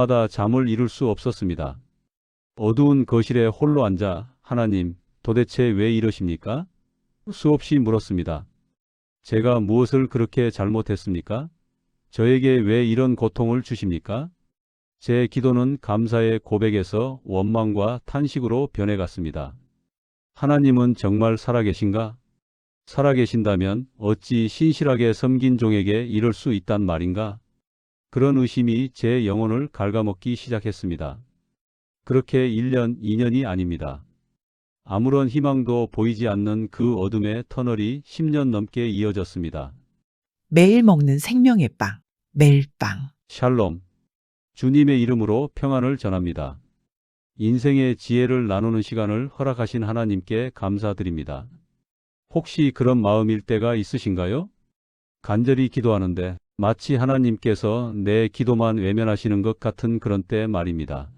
밤마다 잠을 이룰 수 없었습니다. 어두운 거실에 홀로 앉아 하나님, 도대체 왜 이러십니까? 수없이 물었습니다. 제가 무엇을 그렇게 잘못했습니까? 저에게 왜 이런 고통을 주십니까? 제 기도는 감사의 고백에서 원망과 탄식으로 변해갔습니다. 하나님은 정말 살아계신가? 살아계신다면 어찌 신실하게 섬긴 종에게 이럴 수 있단 말인가? 그런 의심이 제 영혼을 갉아먹기 시작했습니다. 그렇게 1년, 2년이 아닙니다. 아무런 희망도 보이지 않는 그 어둠의 터널이 10년 넘게 이어졌습니다. 매일 먹는 생명의 빵, 매일 빵. 샬롬. 주님의 이름으로 평안을 전합니다. 인생의 지혜를 나누는 시간을 허락하신 하나님께 감사드립니다. 혹시 그런 마음일 때가 있으신가요? 간절히 기도하는데 마치 하나님께서 내 기도만 외면하시는 것 같은 그런 때 말입니다.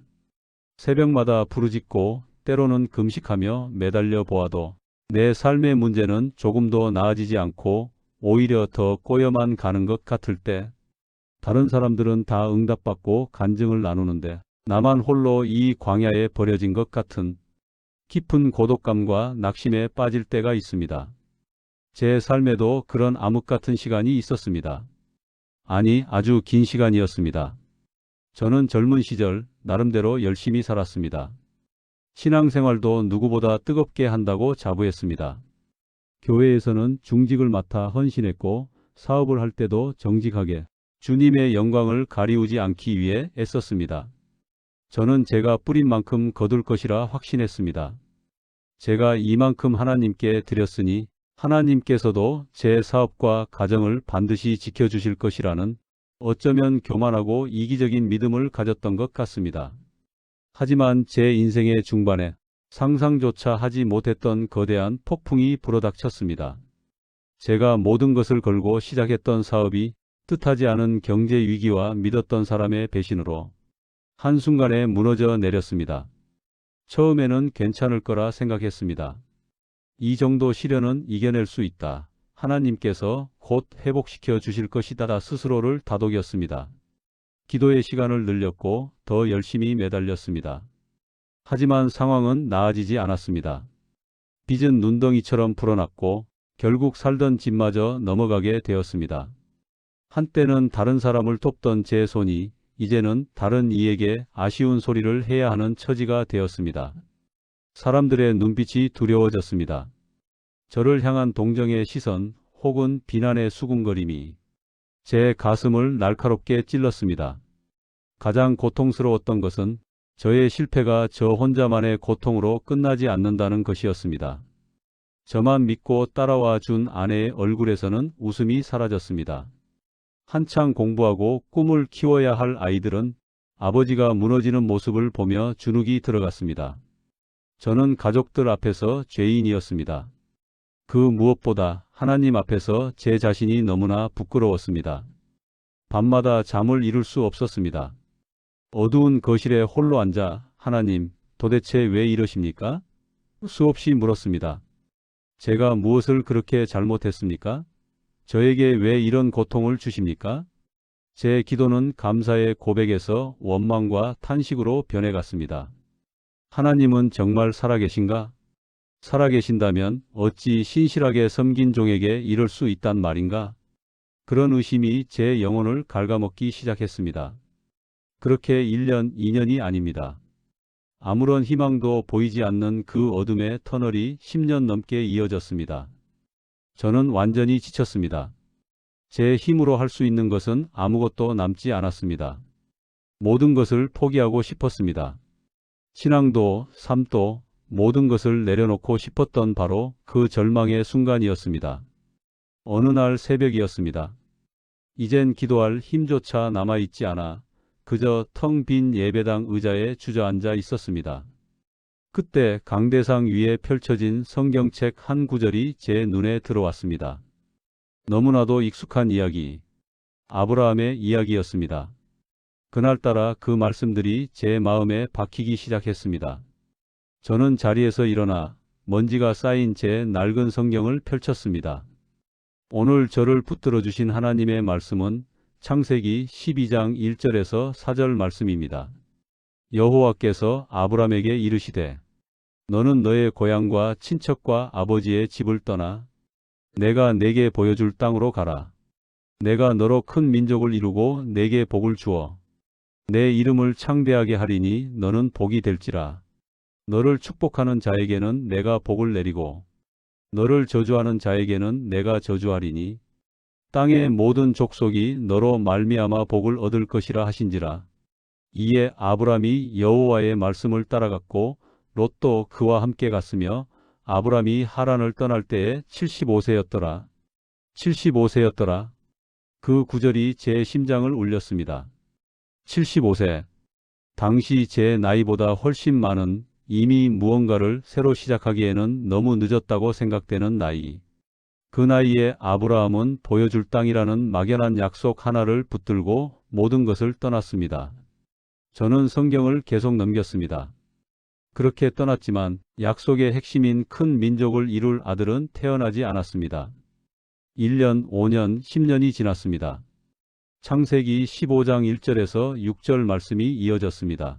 새벽마다 부르짖고 때로는 금식하며 매달려 보아도 내 삶의 문제는 조금도 나아지지 않고 오히려 더 꼬여만 가는 것 같을 때 다른 사람들은 다 응답받고 간증을 나누는데 나만 홀로 이 광야에 버려진 것 같은 깊은 고독감과 낙심에 빠질 때가 있습니다. 제 삶에도 그런 암흑 같은 시간이 있었습니다. 아니, 아주 긴 시간이었습니다. 저는 젊은 시절 나름대로 열심히 살았습니다. 신앙생활도 누구보다 뜨겁게 한다고 자부했습니다. 교회에서는 중직을 맡아 헌신했고 사업을 할 때도 정직하게 주님의 영광을 가리우지 않기 위해 애썼습니다. 저는 제가 뿌린 만큼 거둘 것이라 확신했습니다. 제가 이만큼 하나님께 드렸으니 하나님께서도 제 사업과 가정을 반드시 지켜주실 것이라는 어쩌면 교만하고 이기적인 믿음을 가졌던 것 같습니다. 하지만 제 인생의 중반에 상상조차 하지 못했던 거대한 폭풍이 불어닥쳤습니다. 제가 모든 것을 걸고 시작했던 사업이 뜻하지 않은 경제 위기와 믿었던 사람의 배신으로 한순간에 무너져 내렸습니다. 처음에는 괜찮을 거라 생각했습니다. 이 정도 시련은 이겨낼 수 있다. 하나님께서 곧 회복시켜 주실 것이다 스스로를 다독였습니다. 기도의 시간을 늘렸고 더 열심히 매달렸습니다. 하지만 상황은 나아지지 않았습니다. 빚은 눈덩이처럼 불어났고 결국 살던 집마저 넘어가게 되었습니다. 한때는 다른 사람을 돕던 제 손이 이제는 다른 이에게 아쉬운 소리를 해야 하는 처지가 되었습니다. 사람들의 눈빛이 두려워졌습니다. 저를 향한 동정의 시선 혹은 비난의 수군거림이 제 가슴을 날카롭게 찔렀습니다. 가장 고통스러웠던 것은 저의 실패가 저 혼자만의 고통으로 끝나지 않는다는 것이었습니다. 저만 믿고 따라와 준 아내의 얼굴에서는 웃음이 사라졌습니다. 한창 공부하고 꿈을 키워야 할 아이들은 아버지가 무너지는 모습을 보며 주눅이 들어갔습니다. 저는 가족들 앞에서 죄인이었습니다. 그 무엇보다 하나님 앞에서 제 자신이 너무나 부끄러웠습니다. 밤마다 잠을 이룰 수 없었습니다. 어두운 거실에 홀로 앉아 하나님, 도대체 왜 이러십니까? 수없이 물었습니다. 제가 무엇을 그렇게 잘못했습니까? 저에게 왜 이런 고통을 주십니까? 제 기도는 감사의 고백에서 원망과 탄식으로 변해갔습니다. 하나님은 정말 살아계신가? 살아계신다면 어찌 신실하게 섬긴 종에게 이럴 수 있단 말인가? 그런 의심이 제 영혼을 갉아먹기 시작했습니다. 그렇게 1년, 2년이 아닙니다. 아무런 희망도 보이지 않는 그 어둠의 터널이 10년 넘게 이어졌습니다. 저는 완전히 지쳤습니다. 제 힘으로 할 수 있는 것은 아무것도 남지 않았습니다. 모든 것을 포기하고 싶었습니다. 신앙도, 삶도, 모든 것을 내려놓고 싶었던 바로 그 절망의 순간이었습니다. 어느 날 새벽이었습니다. 이젠 기도할 힘조차 남아있지 않아 그저 텅 빈 예배당 의자에 주저앉아 있었습니다. 그때 강대상 위에 펼쳐진 성경책 한 구절이 제 눈에 들어왔습니다. 너무나도 익숙한 이야기, 아브라함의 이야기였습니다. 그날따라 그 말씀들이 제 마음에 박히기 시작했습니다. 저는 자리에서 일어나 먼지가 쌓인 제 낡은 성경을 펼쳤습니다. 오늘 저를 붙들어 주신 하나님의 말씀은 창세기 12장 1절에서 4절 말씀입니다. 여호와께서 아브람에게 이르시되 너는 너의 고향과 친척과 아버지의 집을 떠나 내가 내게 보여줄 땅으로 가라. 내가 너로 큰 민족을 이루고 내게 복을 주어 내 이름을 창대하게 하리니 너는 복이 될지라. 너를 축복하는 자에게는 내가 복을 내리고 너를 저주하는 자에게는 내가 저주하리니 땅의 모든 족속이 너로 말미암아 복을 얻을 것이라 하신지라. 이에 아브람이 여호와의 말씀을 따라갔고 롯도 그와 함께 갔으며 아브람이 하란을 떠날 때에 75세였더라. 75세였더라. 그 구절이 제 심장을 울렸습니다. 75세. 당시 제 나이보다 훨씬 많은 이미 무언가를 새로 시작하기에는 너무 늦었다고 생각되는 나이. 그 나이에 아브라함은 보여줄 땅이라는 막연한 약속 하나를 붙들고 모든 것을 떠났습니다. 저는 성경을 계속 넘겼습니다. 그렇게 떠났지만 약속의 핵심인 큰 민족을 이룰 아들은 태어나지 않았습니다. 1년, 5년, 10년이 지났습니다. 창세기 15장 1절에서 6절 말씀이 이어졌습니다.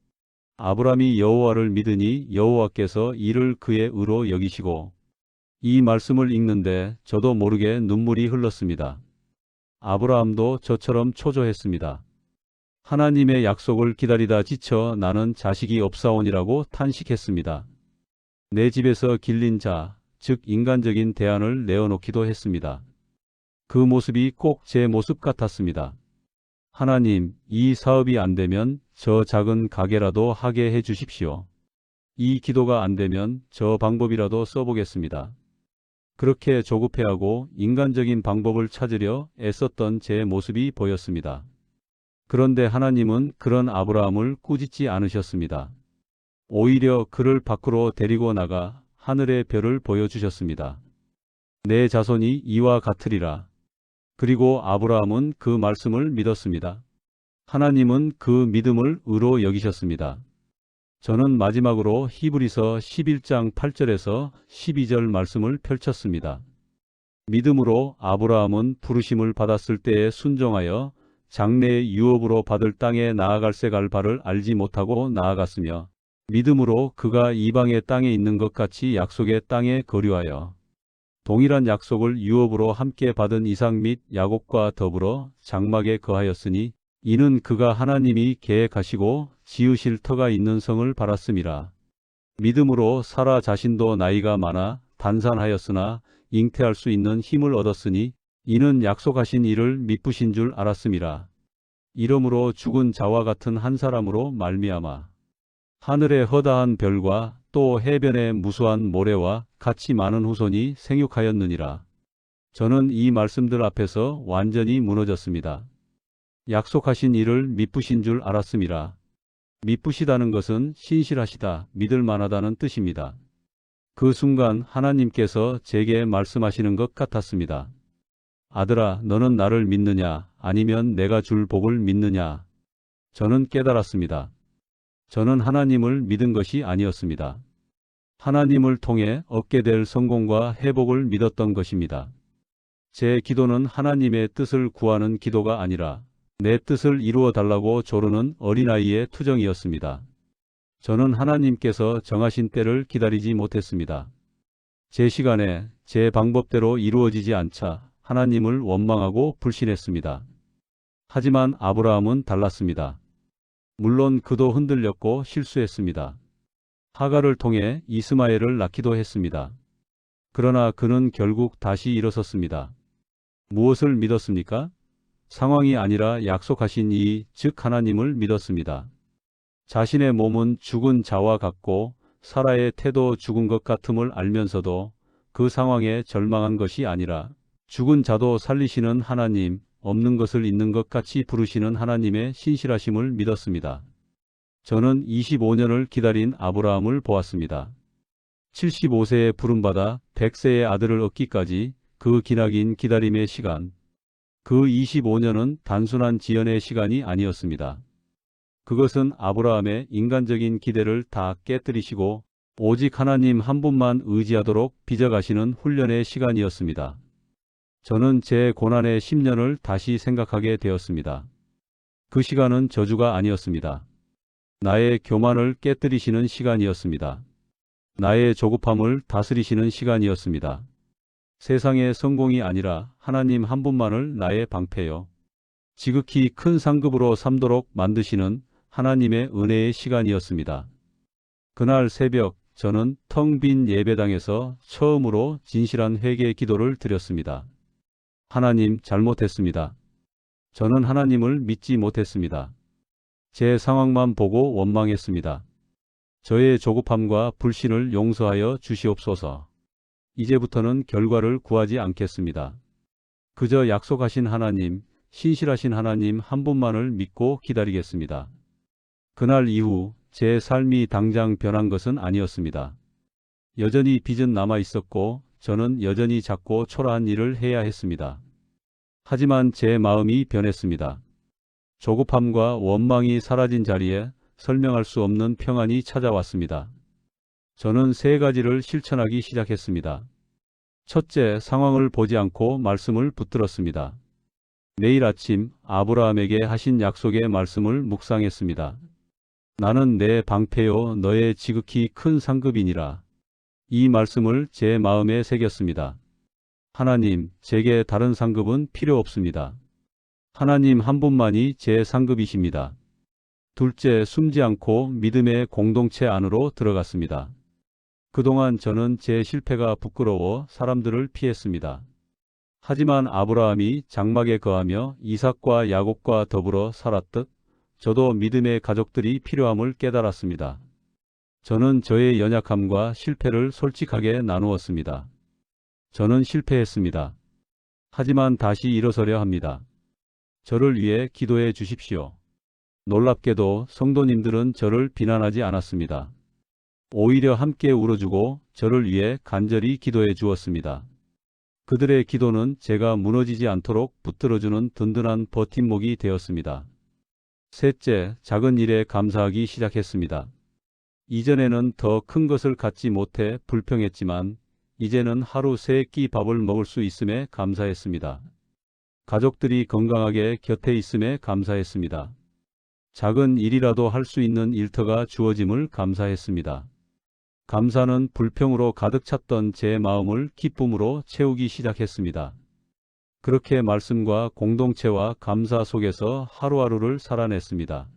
아브람이 여호와를 믿으니 여호와께서 이를 그의 의로 여기시고 이 말씀을 읽는데 저도 모르게 눈물이 흘렀습니다. 아브라함도 저처럼 초조했습니다. 하나님의 약속을 기다리다 지쳐 나는 자식이 없사오니라고 탄식했습니다. 내 집에서 길린 자, 즉 인간적인 대안을 내어놓기도 했습니다. 그 모습이 꼭 제 모습 같았습니다. 하나님, 이 사업이 안 되면 저 작은 가게라도 하게 해 주십시오. 이 기도가 안 되면 저 방법이라도 써보겠습니다. 그렇게 조급해하고 인간적인 방법을 찾으려 애썼던 제 모습이 보였습니다. 그런데 하나님은 그런 아브라함을 꾸짖지 않으셨습니다. 오히려 그를 밖으로 데리고 나가 하늘의 별을 보여주셨습니다. 내 자손이 이와 같으리라. 그리고 아브라함은 그 말씀을 믿었습니다. 하나님은 그 믿음을 의로 여기셨습니다. 저는 마지막으로 히브리서 11장 8절에서 12절 말씀을 펼쳤습니다. 믿음으로 아브라함은 부르심을 받았을 때에 순종하여 장래의 유업으로 받을 땅에 나아갈새 갈 바를 알지 못하고 나아갔으며 믿음으로 그가 이방의 땅에 있는 것 같이 약속의 땅에 거류하여 동일한 약속을 유업으로 함께 받은 이삭 및 야곱과 더불어 장막에 거하였으니 이는 그가 하나님이 계획하시고 지으실 터가 있는 성을 바랐음이라. 믿음으로 사라 자신도 나이가 많아 단산하였으나 잉태할 수 있는 힘을 얻었으니 이는 약속하신 이를 미쁘신 줄 알았음이라. 이러므로 죽은 자와 같은 한 사람으로 말미암아 하늘의 허다한 별과 또 해변의 무수한 모래와 같이 많은 후손이 생육하였느니라. 저는 이 말씀들 앞에서 완전히 무너졌습니다. 약속하신 이를 미쁘신 줄 알았음이라. 미쁘시다는 것은 신실하시다, 믿을 만하다는 뜻입니다. 그 순간 하나님께서 제게 말씀하시는 것 같았습니다. 아들아, 너는 나를 믿느냐, 아니면 내가 줄 복을 믿느냐? 저는 깨달았습니다. 저는 하나님을 믿은 것이 아니었습니다. 하나님을 통해 얻게 될 성공과 회복을 믿었던 것입니다. 제 기도는 하나님의 뜻을 구하는 기도가 아니라 내 뜻을 이루어 달라고 조르는 어린아이의 투정이었습니다. 저는 하나님께서 정하신 때를 기다리지 못했습니다. 제 시간에 제 방법대로 이루어지지 않자 하나님을 원망하고 불신했습니다. 하지만 아브라함은 달랐습니다. 물론 그도 흔들렸고 실수했습니다. 하가를 통해 이스마엘을 낳기도 했습니다. 그러나 그는 결국 다시 일어섰습니다. 무엇을 믿었습니까? 상황이 아니라 약속하신 이, 즉 하나님을 믿었습니다. 자신의 몸은 죽은 자와 같고 사라의 태도 죽은 것 같음을 알면서도 그 상황에 절망한 것이 아니라 죽은 자도 살리시는 하나님, 없는 것을 있는 것 같이 부르시는 하나님의 신실하심을 믿었습니다. 저는 25년을 기다린 아브라함을 보았습니다. 75세에 부름받아 100세의 아들을 얻기까지 그 기나긴 기다림의 시간, 그 25년은 단순한 지연의 시간이 아니었습니다. 그것은 아브라함의 인간적인 기대를 다 깨뜨리시고 오직 하나님 한 분만 의지하도록 빚어가시는 훈련의 시간이었습니다. 저는 제 고난의 10년을 다시 생각하게 되었습니다. 그 시간은 저주가 아니었습니다. 나의 교만을 깨뜨리시는 시간이었습니다. 나의 조급함을 다스리시는 시간이었습니다. 세상의 성공이 아니라 하나님 한 분만을 나의 방패요. 지극히 큰 상급으로 삼도록 만드시는 하나님의 은혜의 시간이었습니다. 그날 새벽 저는 텅 빈 예배당에서 처음으로 진실한 회개 기도를 드렸습니다. 하나님 잘못했습니다. 저는 하나님을 믿지 못했습니다. 제 상황만 보고 원망했습니다. 저의 조급함과 불신을 용서하여 주시옵소서. 이제부터는 결과를 구하지 않겠습니다. 그저 약속하신 하나님, 신실하신 하나님 한 분만을 믿고 기다리겠습니다. 그날 이후 제 삶이 당장 변한 것은 아니었습니다. 여전히 빚은 남아 있었고 저는 여전히 작고 초라한 일을 해야 했습니다. 하지만 제 마음이 변했습니다. 조급함과 원망이 사라진 자리에 설명할 수 없는 평안이 찾아왔습니다. 저는 세 가지를 실천하기 시작했습니다. 첫째, 상황을 보지 않고 말씀을 붙들었습니다. 매일 아침 아브라함에게 하신 약속의 말씀을 묵상했습니다. 나는 내 방패요 너의 지극히 큰 상급이니라. 이 말씀을 제 마음에 새겼습니다. 하나님, 제게 다른 상급은 필요 없습니다. 하나님 한 분만이 제 상급이십니다. 둘째, 숨지 않고 믿음의 공동체 안으로 들어갔습니다. 그동안 저는 제 실패가 부끄러워 사람들을 피했습니다. 하지만 아브라함이 장막에 거하며 이삭과 야곱과 더불어 살았듯 저도 믿음의 가족들이 필요함을 깨달았습니다. 저는 저의 연약함과 실패를 솔직하게 나누었습니다. 저는 실패했습니다. 하지만 다시 일어서려 합니다. 저를 위해 기도해 주십시오. 놀랍게도 성도님들은 저를 비난하지 않았습니다. 오히려 함께 울어주고 저를 위해 간절히 기도해 주었습니다. 그들의 기도는 제가 무너지지 않도록 붙들어주는 든든한 버팀목이 되었습니다. 셋째, 작은 일에 감사하기 시작했습니다. 이전에는 더 큰 것을 갖지 못해 불평했지만 이제는 하루 세 끼 밥을 먹을 수 있음에 감사했습니다. 가족들이 건강하게 곁에 있음에 감사했습니다. 작은 일이라도 할 수 있는 일터가 주어짐을 감사했습니다. 감사는 불평으로 가득 찼던 제 마음을 기쁨으로 채우기 시작했습니다. 그렇게 말씀과 공동체와 감사 속에서 하루하루를 살아냈습니다.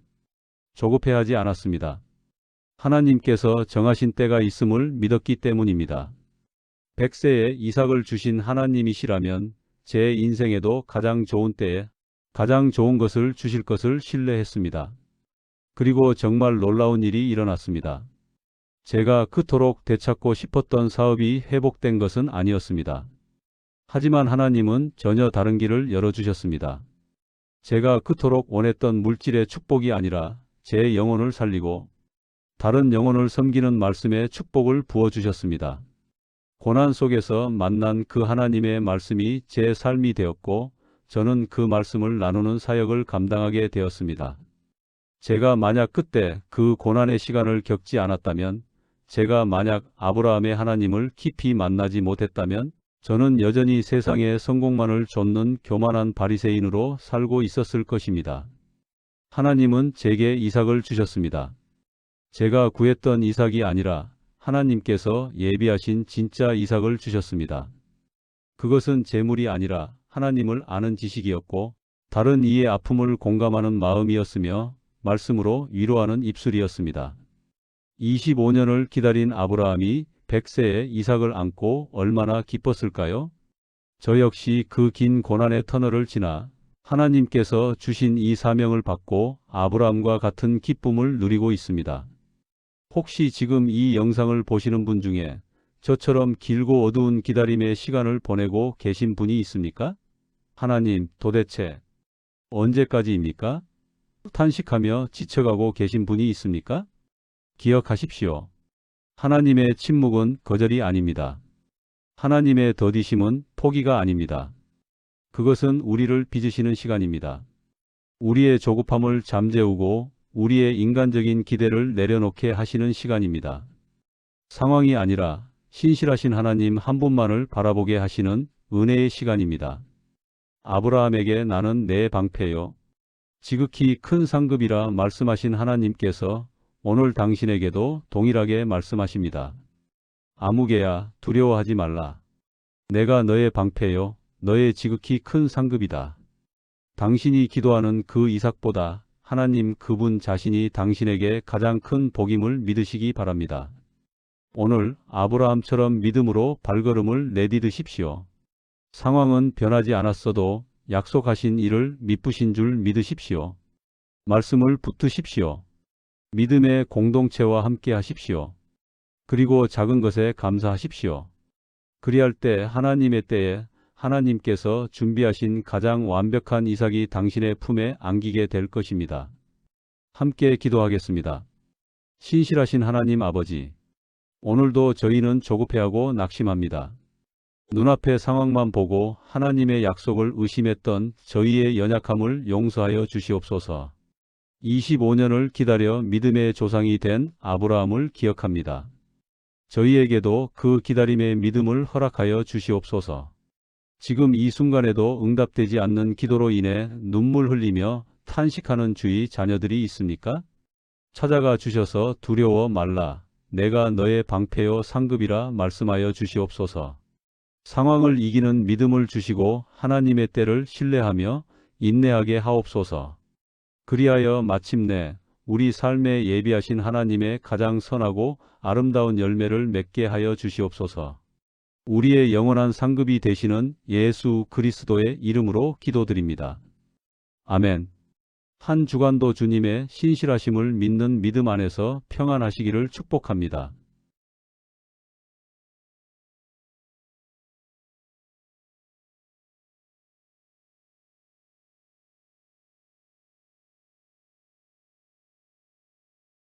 조급해하지 않았습니다. 하나님께서 정하신 때가 있음을 믿었기 때문입니다. 백세에 이삭을 주신 하나님이시라면 제 인생에도 가장 좋은 때에 가장 좋은 것을 주실 것을 신뢰했습니다. 그리고 정말 놀라운 일이 일어났습니다. 제가 그토록 되찾고 싶었던 사업이 회복된 것은 아니었습니다. 하지만 하나님은 전혀 다른 길을 열어주셨습니다. 제가 그토록 원했던 물질의 축복이 아니라 제 영혼을 살리고 다른 영혼을 섬기는 말씀의 축복을 부어주셨습니다. 고난 속에서 만난 그 하나님의 말씀이 제 삶이 되었고 저는 그 말씀을 나누는 사역을 감당하게 되었습니다. 제가 만약 그때 그 고난의 시간을 겪지 않았다면 제가 만약 아브라함의 하나님을 깊이 만나지 못했다면 저는 여전히 세상의 성공만을 좇는 교만한 바리새인으로 살고 있었을 것입니다. 하나님은 제게 이삭을 주셨습니다. 제가 구했던 이삭이 아니라 하나님께서 예비하신 진짜 이삭을 주셨습니다. 그것은 재물이 아니라 하나님을 아는 지식이었고 다른 이의 아픔을 공감하는 마음이었으며 말씀으로 위로하는 입술이었습니다. 25년을 기다린 아브라함이 100세에 이삭을 안고 얼마나 기뻤을까요? 저 역시 그 긴 고난의 터널을 지나 하나님께서 주신 이 사명을 받고 아브라함과 같은 기쁨을 누리고 있습니다. 혹시 지금 이 영상을 보시는 분 중에 저처럼 길고 어두운 기다림의 시간을 보내고 계신 분이 있습니까? 하나님, 도대체 언제까지입니까? 탄식하며 지쳐가고 계신 분이 있습니까? 기억하십시오. 하나님의 침묵은 거절이 아닙니다. 하나님의 더디심은 포기가 아닙니다. 그것은 우리를 빚으시는 시간입니다. 우리의 조급함을 잠재우고 우리의 인간적인 기대를 내려놓게 하시는 시간입니다. 상황이 아니라 신실하신 하나님 한 분만을 바라보게 하시는 은혜의 시간입니다. 아브라함에게 나는 내 방패요. 지극히 큰 상급이라 말씀하신 하나님께서 오늘 당신에게도 동일하게 말씀하십니다. 아무개야 두려워하지 말라. 내가 너의 방패요. 너의 지극히 큰 상급이다. 당신이 기도하는 그 이삭보다 하나님 그분 자신이 당신에게 가장 큰 복임을 믿으시기 바랍니다. 오늘 아브라함처럼 믿음으로 발걸음을 내디드십시오. 상황은 변하지 않았어도 약속하신 일을 미쁘신 줄 믿으십시오. 말씀을 붙드십시오. 믿음의 공동체와 함께 하십시오. 그리고 작은 것에 감사하십시오. 그리할 때 하나님의 때에 하나님께서 준비하신 가장 완벽한 이삭이 당신의 품에 안기게 될 것입니다. 함께 기도하겠습니다. 신실하신 하나님 아버지, 오늘도 저희는 조급해하고 낙심합니다. 눈앞의 상황만 보고 하나님의 약속을 의심했던 저희의 연약함을 용서하여 주시옵소서. 25년을 기다려 믿음의 조상이 된 아브라함을 기억합니다. 저희에게도 그 기다림의 믿음을 허락하여 주시옵소서. 지금 이 순간에도 응답되지 않는 기도로 인해 눈물 흘리며 탄식하는 주의 자녀들이 있습니까? 찾아가 주셔서 두려워 말라. 내가 너의 방패요 상급이라 말씀하여 주시옵소서. 상황을 이기는 믿음을 주시고 하나님의 때를 신뢰하며 인내하게 하옵소서. 그리하여 마침내 우리 삶에 예비하신 하나님의 가장 선하고 아름다운 열매를 맺게 하여 주시옵소서. 우리의 영원한 상급이 되시는 예수 그리스도의 이름으로 기도드립니다. 아멘. 한 주간도 주님의 신실하심을 믿는 믿음 안에서 평안하시기를 축복합니다.